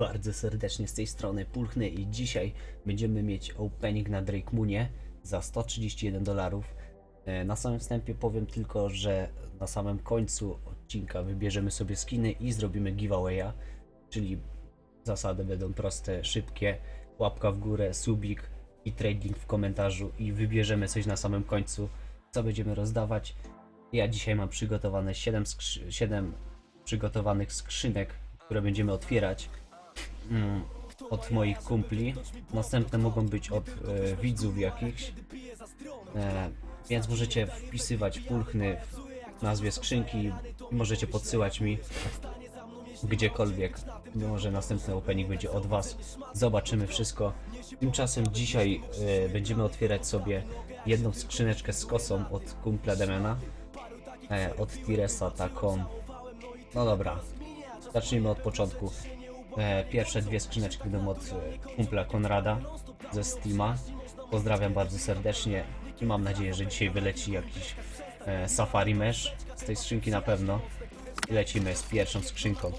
Bardzo serdecznie z tej strony Pulchny i dzisiaj będziemy mieć opening na Drake Moonie za 131 dolarów. E, Na samym wstępie powiem tylko, że na samym końcu odcinka wybierzemy sobie skiny i zrobimy giveawaya, czyli zasady będą proste, szybkie, łapka w górę, subik i trading w komentarzu i wybierzemy coś na samym końcu, co będziemy rozdawać. Ja dzisiaj mam przygotowane 7, skrzy- 7 przygotowanych skrzynek, które będziemy otwierać mm, od moich kumpli. Następne mogą być od e, widzów jakichś. E, więc możecie wpisywać pulchny w nazwie skrzynki możecie podsyłać mi gdziekolwiek. Może następny opening będzie od Was. Zobaczymy wszystko. Tymczasem dzisiaj e, będziemy otwierać sobie jedną skrzyneczkę z kosą od kumpla Demiana. E, od Tiresa taką. No dobra, zacznijmy od początku. E, pierwsze dwie skrzyneczki będą od e, kumpla Konrada ze Steama. Pozdrawiam bardzo serdecznie i mam nadzieję, że dzisiaj wyleci jakiś e, Safari Mesh z tej skrzynki na pewno. I lecimy z pierwszą skrzynką.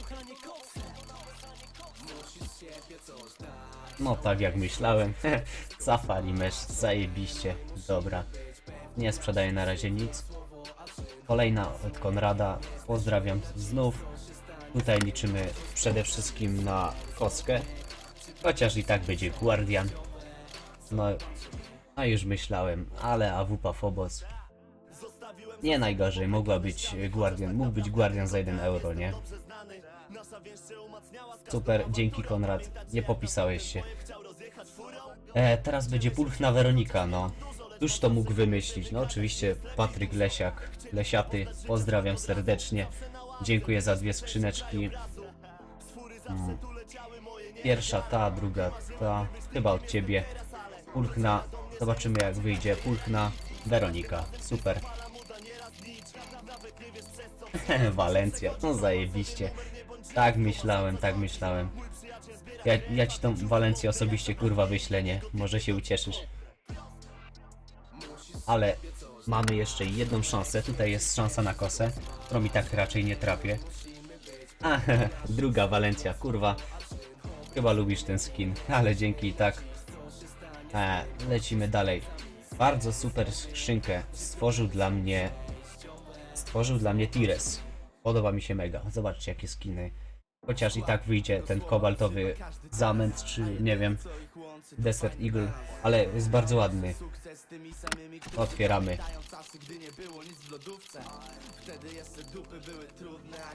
No tak jak myślałem. Safari Mesh, zajebiście. Dobra. Nie sprzedaję na razie nic. Kolejna od Konrada. Pozdrawiam znów. Tutaj liczymy przede wszystkim na kostkę. Chociaż i tak będzie Guardian. No, no już myślałem, ale AWP Phobos. Nie najgorzej, mogła być Guardian. Mógł być Guardian za 1 euro, nie? Super, dzięki Konrad. Nie popisałeś się. E, teraz będzie pulchna Weronika, no. Cóż to mógł wymyślić? No oczywiście Patryk Lesiak, Lesiaty, pozdrawiam serdecznie. Dziękuję za dwie skrzyneczki. Mm. Pierwsza ta, druga ta, chyba od ciebie. Pulchna, zobaczymy jak wyjdzie. Pulchna Weronika, super. Walencja, no zajebiście. Tak myślałem, tak myślałem. Ja, ja ci tą Walencję osobiście kurwa wyślę, nie? Może się ucieszysz. Ale mamy jeszcze jedną szansę. Tutaj jest szansa na kosę, którą i tak raczej nie trafię. A, druga Walencja, kurwa. Chyba lubisz ten skin, ale dzięki i tak. E, lecimy dalej. Bardzo super skrzynkę stworzył dla mnie. Stworzył dla mnie Tires. Podoba mi się mega. Zobaczcie jakie skiny. Chociaż i tak wyjdzie ten kobaltowy zamęt, czy nie wiem, Desert Eagle, ale jest bardzo ładny. Otwieramy.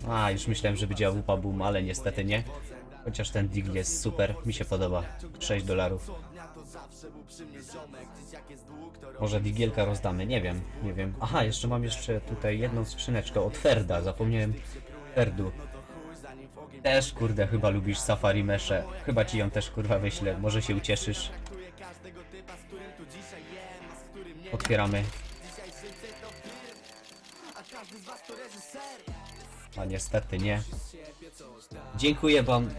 A, już myślałem, że będzie AWP Boom, ale niestety nie. Chociaż ten Deagle jest super, mi się podoba. 6 dolarów. Może digielka rozdamy, nie wiem, nie wiem. Aha, jeszcze mam jeszcze tutaj jedną skrzyneczkę od Ferda, zapomniałem Ferdu. Też kurde, chyba lubisz Safari Mesze. Chyba ci ją też kurwa wyślę, może się ucieszysz. Otwieramy. A niestety nie. Dziękuję wam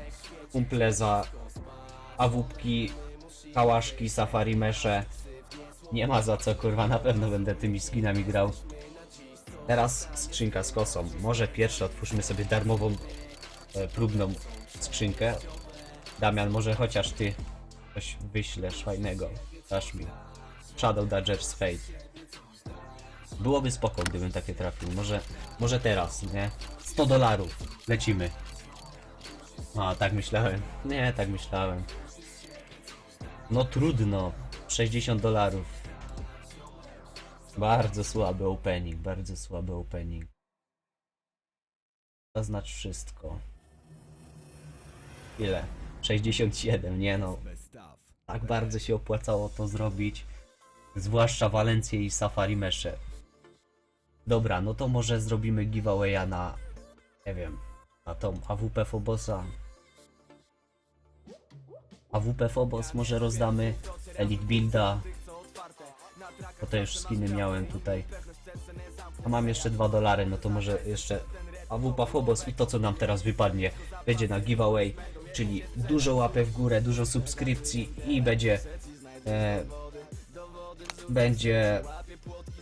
kumple za awupki, kałaszki, safari mesze. Nie ma za co kurwa, na pewno będę tymi skinami grał. Teraz skrzynka z kosą. Może pierwsze otwórzmy sobie darmową, e, próbną skrzynkę. Damian, może chociaż ty coś wyślesz fajnego. Dasz mi. Shadow Dodgers Fate. Byłoby spoko, gdybym takie trafił. Może, może teraz, nie? 100 dolarów. Lecimy. A, tak myślałem. Nie, tak myślałem. No trudno. 60 dolarów. Bardzo słaby opening, bardzo słaby opening. Zaznacz wszystko. Ile? 67, nie no. Tak bardzo się opłacało to zrobić. Zwłaszcza Walencję i Safari Mesze. Dobra, no to może zrobimy giveawaya na, nie wiem, na tą AWP Fobosa. AWP Phobos może rozdamy, Elite Builda, bo to już skiny miałem tutaj. A mam jeszcze 2 dolary, no to może jeszcze AWP Phobos i to co nam teraz wypadnie będzie na giveaway, czyli dużo łapek w górę, dużo subskrypcji i będzie e, będzie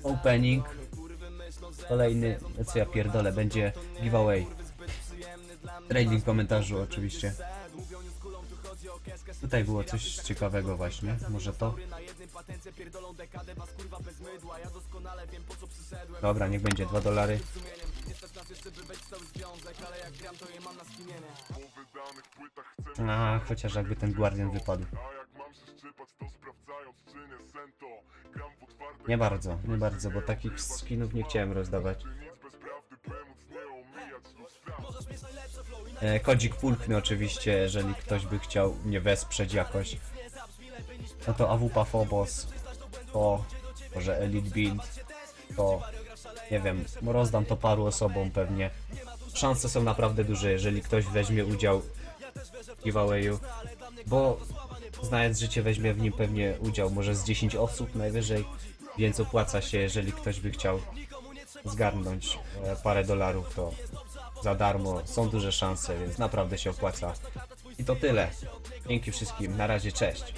opening kolejny, co ja pierdolę, będzie giveaway. Trading w komentarzu oczywiście. Tutaj było coś ciekawego właśnie, może to? Dobra, niech będzie 2 dolary. A, chociaż jakby ten Guardian wypadł. Nie bardzo, nie bardzo, bo takich skinów nie chciałem rozdawać. E, kodzik pulchny oczywiście, jeżeli ktoś by chciał mnie wesprzeć jakoś. No to AWP Phobos, to może Elite Build, to nie wiem, rozdam to paru osobom pewnie. Szanse są naprawdę duże, jeżeli ktoś weźmie udział w giveawayu, bo znając życie weźmie w nim pewnie udział może z 10 osób najwyżej, więc opłaca się, jeżeli ktoś by chciał zgarnąć e, parę dolarów, to za darmo, są duże szanse, więc naprawdę się opłaca. I to tyle. Dzięki wszystkim, na razie, cześć.